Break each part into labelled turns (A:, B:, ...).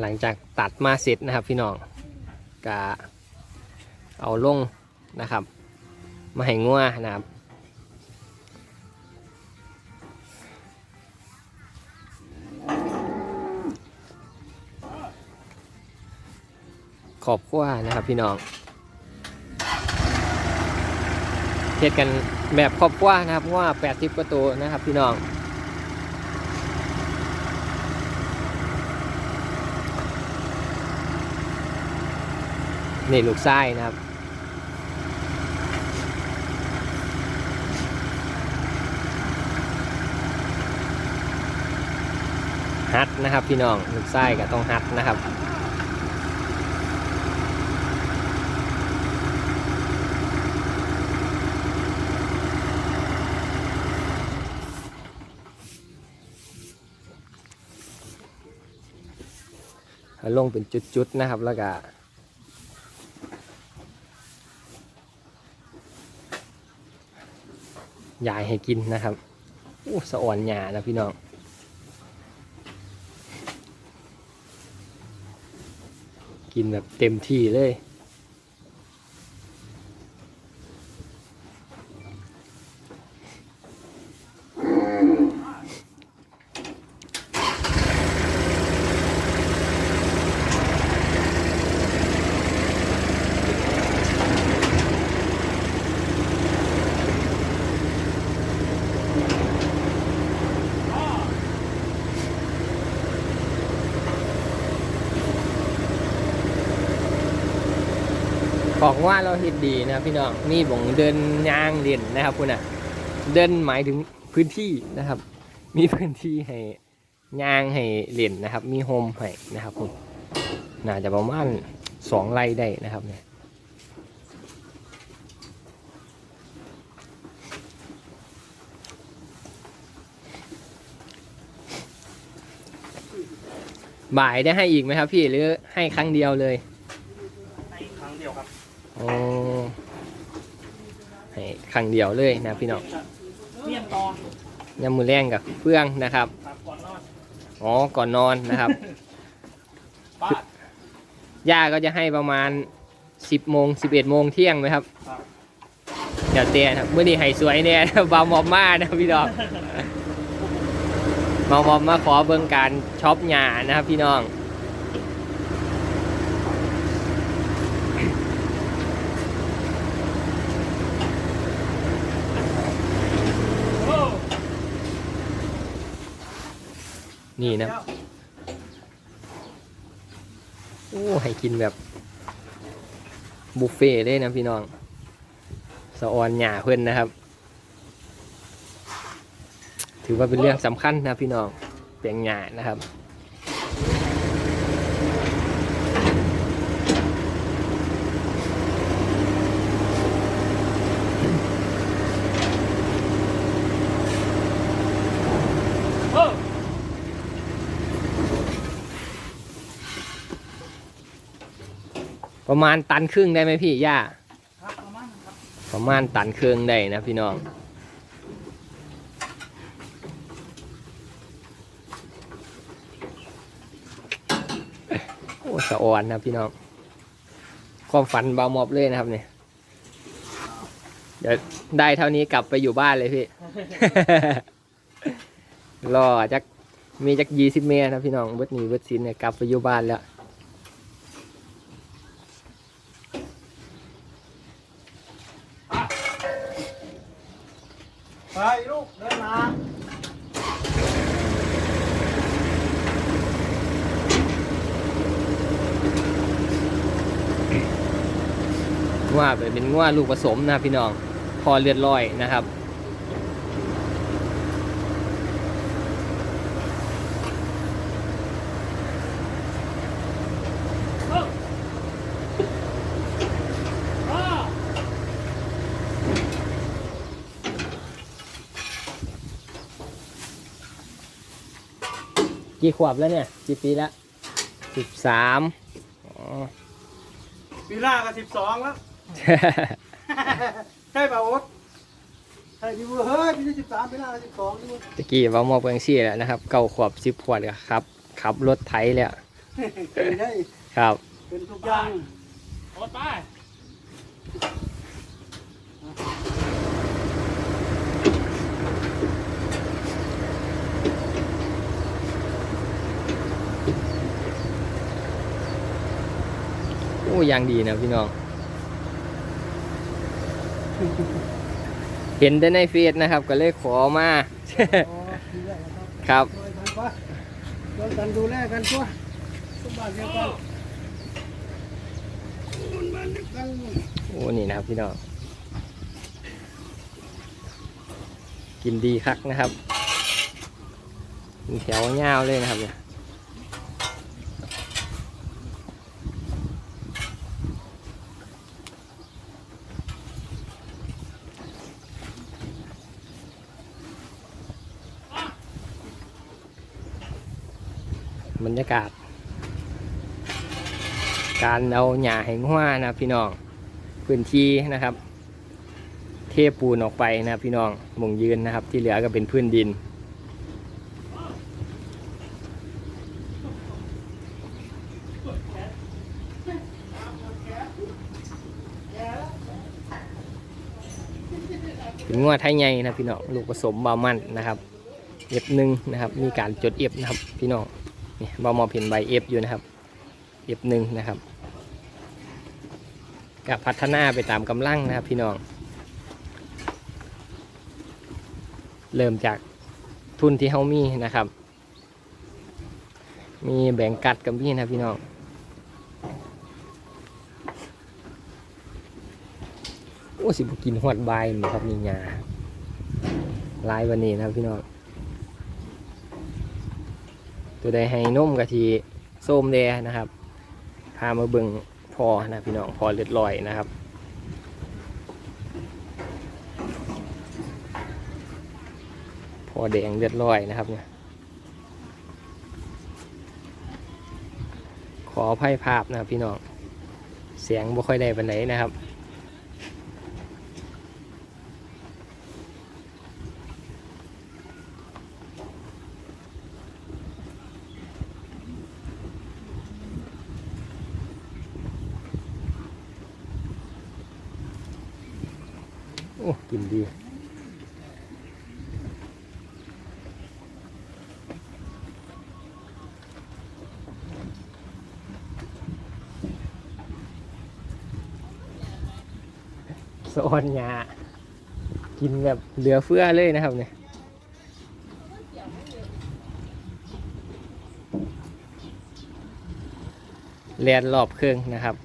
A: หลังจากตัดมาเสร็จนะครับพี่น้องกะเอาลงนะครับ มาให้งัวนะครับขอบครัวนะครับพี่น้องเฮ็ดกันแบบครอบครัวนะครับเพราะว่า 80กว่าตัวนะครับพี่น้อง นี่ลูกไส้นะครับ ฮัดนะครับพี่น้องลูกไส้ก็ต้องฮัดนะครับลงเป็นจุดๆนะครับแล้วก็ ยายให้กินนะครับอู้สะอ่อนหยานะพี่น้องกินแบบเต็มที่เลย บอกว่าเราเห็ดดีนะครับพี่น้องนี่บ่งเดินยางเด่นนะครับคุณอะเดินหมายถึงพื้นที่นะครับ มีพื้นที่ให้ยางให้เล่นนะครับ มีโฮมให้นะครับคุณน่าจะประมาณสองไร่ได้นะครับเนี่ยบ่ายได้ให้อีกไหมครับพี่หรือให้ครั้งเดียวเลย
B: ในครั้งเดียวครับ
A: โอ้ให้ครั้งเดียวเลยนะพี่น้อง
B: เมี่ยงตอน
A: ยำมือแรงกับเฟื่องนะครับ
B: ครับก่อนนอน
A: อ๋อ ก่อนนอนนะครับ
B: ป้า
A: ย่าก็จะให้ประมาณ 10โมง11โมงเที่ยงไหมครับ
B: ครับ
A: เดี๋ยวเตี้ยนะครับเมื่อนี้ให้สวยเนี่ย บาวมอมมานะพี่น้องบาวมอมมาขอเบิ่งการช็อปหญ้านะครับพี่น้อง นี่นะโอ้ให้กินแบบบุฟเฟ่ต์เลยนะพี่น้องสะออนหยาเพิ่นนะครับ ถือว่าเป็นเรื่องสำคัญนะพี่น้องเปลียงหยานะครับ ประมาณตันครึ่งได้ไหมพี่ย่า
B: ครับประมาณครับ
A: ประมาณตันครึ่งได้นะพี่น้องโอ้สะออนนะพี่น้องความฝันเบาหมอบเลยนะครับเนี่ยเดี๋ยวได้เท่านี้กลับไปอยู่บ้านเลยพี่ รอจักมีจักยี่สิบเมตรนะพี่น้องเบิดหนี้เบิดสินเนี่ยกลับไปอยู่บ้านแล้ว
B: ไปลูกเดินมา
A: ว่าไปเป็นว่าลูกผสมนะพี่น้อง พอเลือดลอยนะครับ กี่ขวบแล้วเนี่ยกี่ปีละสิบสามอ๋อ
B: ปีหน้าก็สิบสองแล้ว ใช่ป่ะโอ๊ตใช่ดิวเฮ้ยปีที่สิบสามปีหน้าก็สิบสองดิว
A: ตะกี้เว่ามอบเพียงซี่แหล้วนะครับเก้าขวบสิบขวบเลยครับขับรถไถเลยอะ
B: กินได้
A: ครับ
B: เป็นทุกอย่าง
C: โอดไป
A: ยางดีนะพี่น้อง เห็นได้ในเฟซนะครับ ก็เลยขอมา
B: ครับช่วยกันดูแลกันตัวสมบัติเดียวกัน
A: โอ้นี่นะครับพี่น้อง กินดีคักนะครับเป็นแถวยาวเลยนะครับเนี่ย ยากาศ การเอาหญ้าแห้งหัวนะพี่น้องพื้นที่นะครับ เทปูนออกไปนะพี่น้องมงยืนนะครับ ที่เหลือก็เป็นพื้นดิน เป็นงวดไทยใหญ่นะพี่น้องลูกผสมบามันนะครับเอฟหนึ่งนะครับ มีการจดเอฟนะครับพี่น้อง นี่บามอเห็นใบเอฟอยู่นะครับเอฟหนึ่งนะครับกับพัฒนาไปตามกำลังนะครับพี่น้อง เริ่มจากทุนที่เฮามีนะครับ มีแบ่งกัดกับพี่นะพี่น้องโอ้สิบกินหอดใบายมั้งครับนี่ยาลายวันนี้นะครับพี่น้อง ตัวใดให้นมกะทิส้มแดนะครับ พามาเบิ่งพอนะพี่น้องพอเลือดลอยนะครับพอแดงเลือดลอยนะครับเนี่ยขออภัยภาพนะครับพี่น้องเสียงบ่ค่อยได้ปานไหนนะครับ โอ้กินดี สอนหยากินแบบเหลือเฟือเลยนะครับเนี่ยแลนรอบเครื่องนะครับ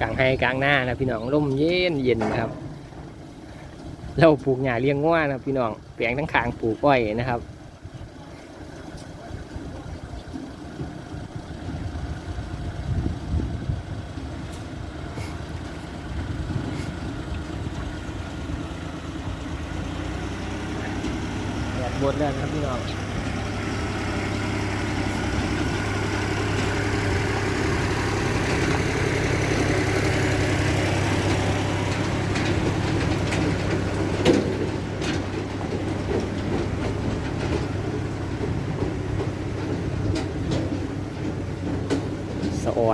A: กลางไฮกลางหน้านะพี่น้องร่มเย็นเย็นครับ เราปลูกหญ้าเลี้ยงง่วนะพี่น้องแปลงทั้งขางปลูกอ้อยนะครับแดดบดแล้วนะครับพี่น้อง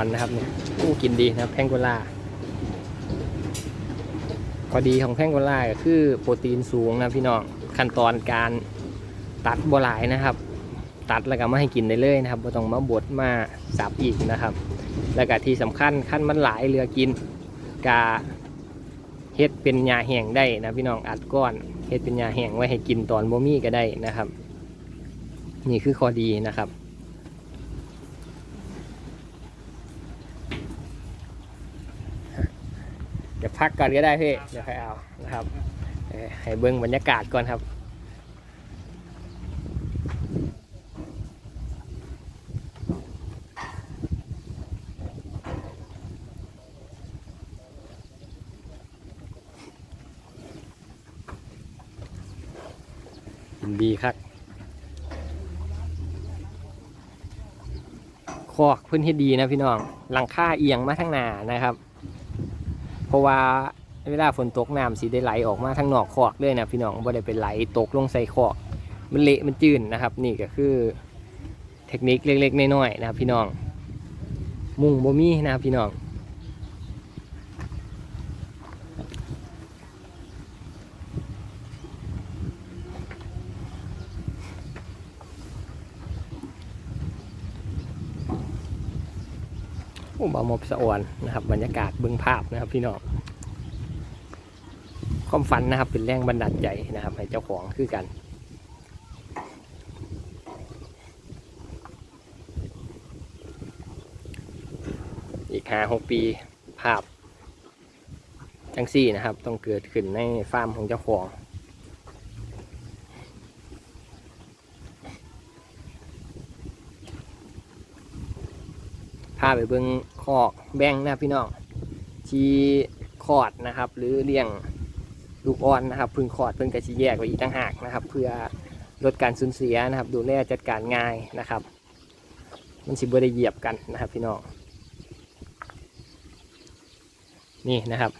A: นนะครับเนี่ยอู้กินดีนะครับแพงโกล่าข้อดีของแพงโกล่าก็คือโปรตีนสูงนะพี่น้องขั้นตอนการตัดบัวหลายนะครับ ตัดแล้วก็มาให้กินได้เลยนะครับไม่ต้องมาบดมาสับอีกนะครับ แล้วก็ที่สำคัญขั้นมันหลายเหลือกินกาเฮ็ดเป็นยาแห้งได้นะพี่น้องอัดก้อนเฮ็ดเป็นยาแห้งไว้ให้กินตอนบ่มีก็ได้นะครับ นี่คือข้อดีนะครับ เดี๋ยว พักก่อนก็ได้พี่ เดี๋ยวค่อยเอานะครับให้เบิ้งบรรยากาศก่อนครับดีครับคอกพื้นที่ดีนะพี่น้องหลังคาเอียงมาทางหน้านะครับ เพราะว่าเวลาฝนตกน้ำสีได้ไหลออกมาทางนอกคอกเลยนะพี่น้องบ่ได้ไปไหลตกลงใส่คอก มันเละมันจืนนะครับ นี่ก็คือเทคนิคเล็กๆน้อยๆนะพี่น้อง มุ่งบ่มีนะพี่น้อง บามบสะอวนนะครับ บรรยากาศเบื้องภาพนะครับพี่น้องความฝันนะครับเป็นแรงบันดาลใจนะครับ ให้เจ้าของคือกันอีกห้าหกปีภาพจังซี่นะครับ ต้องเกิดขึ้นในฟาร์มของเจ้าของาไปเบิ้งคอกแบ่งนะพี่น้องที่คอดนะครับ หรือเลี้ยงลูกอ่อนนะครับพึ่งคอดเพิ่งกระชีแยกไว้อีกต่างหากนะครับ เพื่อลดการสูญเสียนะครับ ดูแลจัดการง่ายนะครับ มันสิบ่ได้เหยียบกันนะครับพี่น้องนี่นะครับ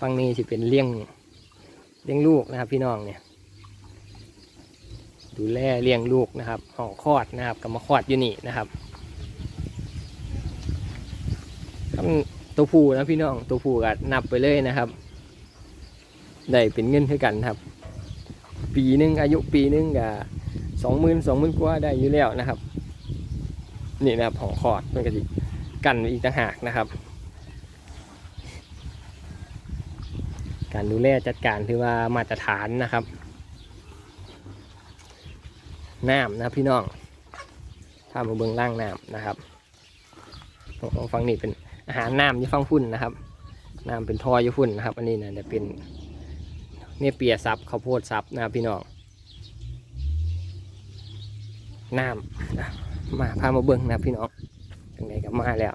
A: ฝั่งนี้สิเป็นเลี้ยงเลี้ยงลูกนะครับ พี่น้องเนี่ย ดูแลเลี้ยงลูกนะครับห้อคลอดนะครับกับมาคลอดอยู่นี่นะครับ ทำตัวผู้นะพี่น้องตัวผู้ก็นับไปเลยนะครับ ได้เป็นเงินเท่ากันครับ ปีหนึงอายุปีหนึงก็สองหมื่นสองหมื่นกว่าได้อยู่แล้วนะครับ นี่นะครับของคอดมันก็จะกันอีกต่างหากนะครับ การดูแลจัดการถือว่ามาตรฐานนะครับน้ำนะพี่น้องถ้ามาเบื้องล่างน้ำนะครับของฟังนี่เป็น อาหารน้ำที่ฟังฝุ่นนะครับน้ำเป็นทออยู่ฝุ่นนะครับ อันนี้นะจะเป็นเนี่ยเปียซับข้าวโพดซับนะพี่น้องน้ำมาพามาเบิ้งนะพี่น้องยังไงก็มาแล้ว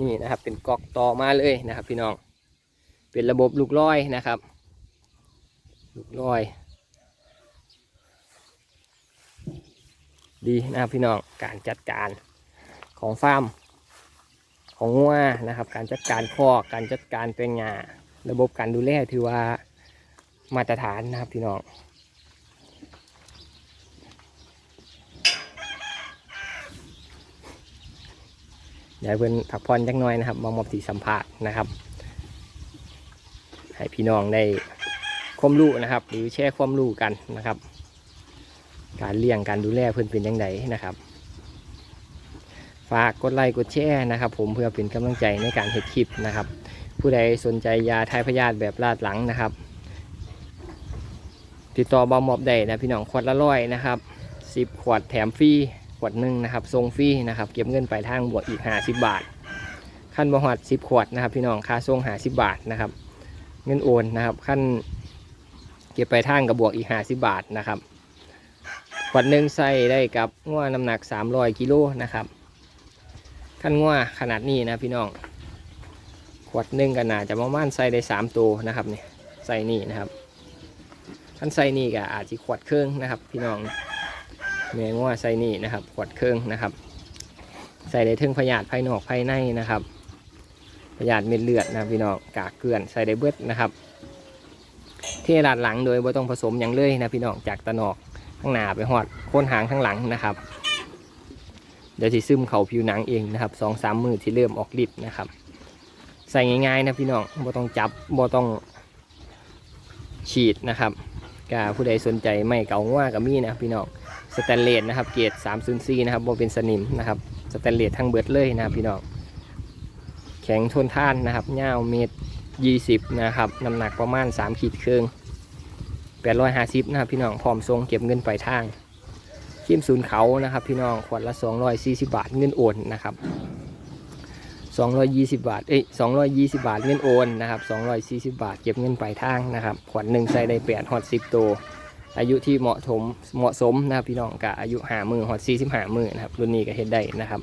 A: นี่นะครับเป็นกอกต่อมาเลยนะครับ พี่น้องเป็นระบบลูกร้อยนะครับ ลูกร้อย ดีนะครับพี่น้องการจัดการของฟาร์มของงัวนะครับ การจัดการคอกการจัดการเป็นงาระบบการดูแลถือว่ามาตรฐานนะครับพี่น้องเดี๋ยวเพิ่นพักผ่อนจักหน่อยนะครับมามอบสีสัมภาษณ์นะครับ ให้พี่น้องได้ความรู้นะครับ หรือแชร์ความรู้กันนะครับ การเลี้ยงการดูแลเพื่อนเป็นยังไงนะครับ ฝากกดไลค์กดแชร์นะครับ ผมเพื่อเป็นกำลังใจในการเฮ็ดคลิปนะครับ ผู้ใดสนใจยาทายพยาธิแบบลาดหลังนะครับ ติดต่อบอมมอบได้นะพี่น้องขวดละร้อยนะครับสิบขวดแถมฟรีขวดหนึ่งนะครับทรงฟรีนะครับ เก็บเงินปลายทางบวกอีกห้าสิบบาทขั้นบวหัดสิบขวดนะครับ พี่น้องค่าส่งหาสิบบาทนะครับ เงินโอนนะครับขั้นเก็บปลายทางกับบวกอีกห้าสิบบาทนะครับ วดหนึ่งใส่ได้กับง้วน้ำหนัก 300กิโลนะครับขั้นง้วขนาดนี้นะพี่น้อง ขวดหนึ่งกันนาจะประมาณใส่ได้ 3 ตัวนะครับเนี่ยใส่นี่นะครับขั้นใส่นี่ก็อาจจะขวดเครื่องนะครับ พี่น้องแม่ง้วใส่นี่นะครับ ขวดเครื่องนะครับ ใส่ได้ถึงพยาธิภายนอกภายในนะครับพยาธิเม็ดเลือดนะพี่น้องกากเกลื่อนใส่ได้เบิดนะครับเทลาดหลังโดยไม่ต้องผสมอย่างเลยนะพี่น้องจากตะนอก้งหน้าไปหอดโค่นหางข้างหลังนะครับ เดี๋ยวที่ซึมเข่าผิวหนังเองนะครับสองสามมือที่เริ่มออกฤทธิ์นะครับ ใส่ง่ายๆนะพี่น้องบ่ต้องจับบ่ต้องฉีดนะครับกาผู้ใดสนใจไม่เก่าว่ากับมีนะพี่น้องสแตนเลสนะครับ เกรด304นะครับบ่เป็นสนิมนะครับสแตนเลสทั้งเบิดเลยนะพี่น้องแข็งทนทานนะครับยาวเมตร 20 นะครับ น้ำหนักประมาณ 3 ขีดครึ่ง แปดร้อยห้าสิบนะครับพี่น้องพร้อมทรงเก็บเงินปลายทางขีมศูนย์เขานะครับ พี่น้องขวดละสองร้อยสี่สิบาทเงินโอนนะครับสองร้อยยี่สิบาทเอ้ยสองร้อยยี่สิบาทเงินโอนนะครับสองร้อยสี่สิบาทเก็บเงินปลายทางนะครับขวดหนึ่งใส่ได้แปดหอดสิบตัวอายุที่เหมาะสมเหมาะสมนะครับพี่น้องกับอายุหามือหอดสี่สิบหามือนะครับรุ่นนี้ก็เฮ็ดได้นะครับ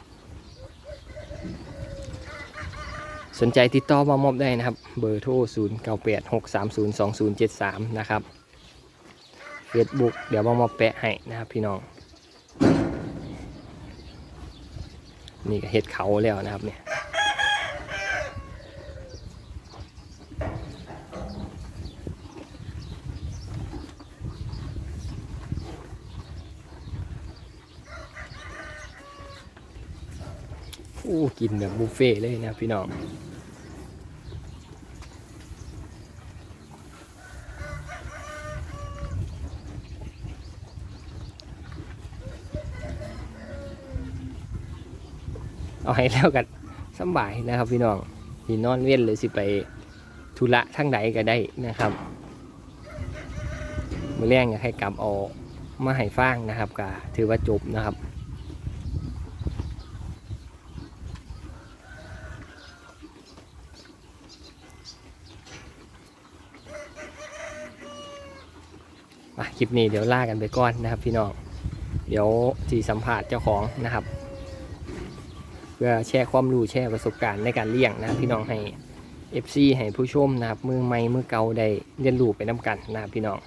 A: สนใจติดต่อมามอบได้นะครับ เบอร์โทร 0 9 8 6 3 0 2 0 7 3 นะครับ Facebook เดี๋ยวมามอบแปะให้นะครับพี่น้อง นี่ก็เห็ดเขาแล้วนะครับเนี่ยอู้กินแบบบุฟเฟ่เลยนะพี่น้อง ให้แล้วกันสบายนะครับพี่น้องที่นอนเว้นเลยสิไปธุระทั้งใดก็ได้นะครับมือแรงอยากให้กลับเอามาให้ฟังนะครับก็ถือว่าจบนะครับคลิปนี้เดี๋ยวล่ากันไปก่อนนะครับพี่น้อง เดี๋ยวจีสัมภาษณ์เจ้าของนะครับ พื่อแชร์ความรู้แชร์ประสบการณ์ในการเลี้ยงนะพี่น้องให้ FC ให้ผู้ชมนะครับมือใหม่มือเก่าได้เรียนรู้ไปน้ากันนะพี่น้อง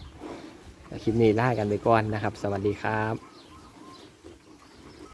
A: คลิปนี้ล่ากันไปก่อนนะครับ สวัสดีครับ